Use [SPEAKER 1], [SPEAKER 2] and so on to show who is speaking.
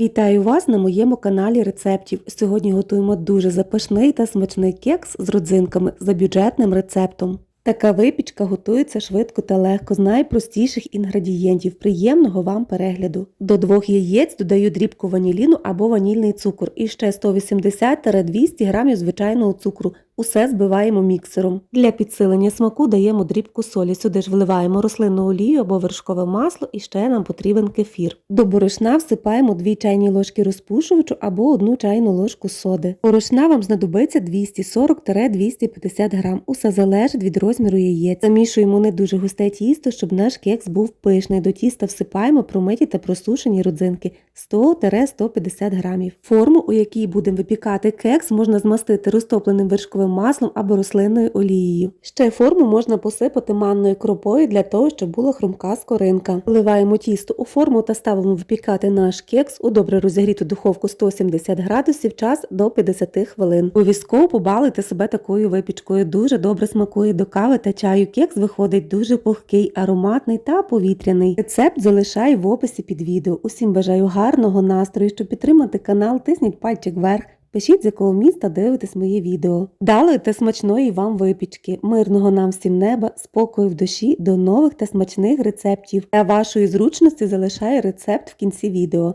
[SPEAKER 1] Вітаю вас на моєму каналі рецептів. Сьогодні готуємо дуже запашний та смачний кекс з родзинками за бюджетним рецептом. Така випічка готується швидко та легко з найпростіших інгредієнтів. Приємного вам перегляду. До двох яєць додаю дрібку ваніліну або ванільний цукор і ще 180-200 г звичайного цукру. Усе збиваємо міксером. Для підсилення смаку даємо дрібку солі. Сюди ж вливаємо рослинну олію або вершкове масло і ще нам потрібен кефір. До борошна всипаємо 2 чайні ложки розпушувачу або 1 чайну ложку соди. Борошна вам знадобиться 240-250 г. Усе залежить від розміру яєць. Замішуємо не дуже густе тісто, щоб наш кекс був пишний. До тіста всипаємо промиті та просушені родзинки 100-150 г. Форму, у якій будемо випікати кекс, можна змастити розтопленим вершковим маслом або рослинною олією. Ще форму можна посипати манною кропою для того, щоб була хрумка скоринка. Вливаємо тісто у форму та ставимо випікати наш кекс у добре розігріту духовку 170 градусів час до 50 хвилин. Обов'язково побалуйте себе такою випічкою. Дуже добре смакує до кави та чаю. Кекс виходить дуже пухкий, ароматний та повітряний. Рецепт залишаю в описі під відео. Усім бажаю гарного настрою. Щоб підтримати канал, тисніть пальчик вверх. Пишіть, з якого міста дивитесь моє відео. Дали та смачної вам випічки, мирного нам всім неба, спокою в душі, до нових та смачних рецептів. Для вашої зручності залишаю рецепт в кінці відео.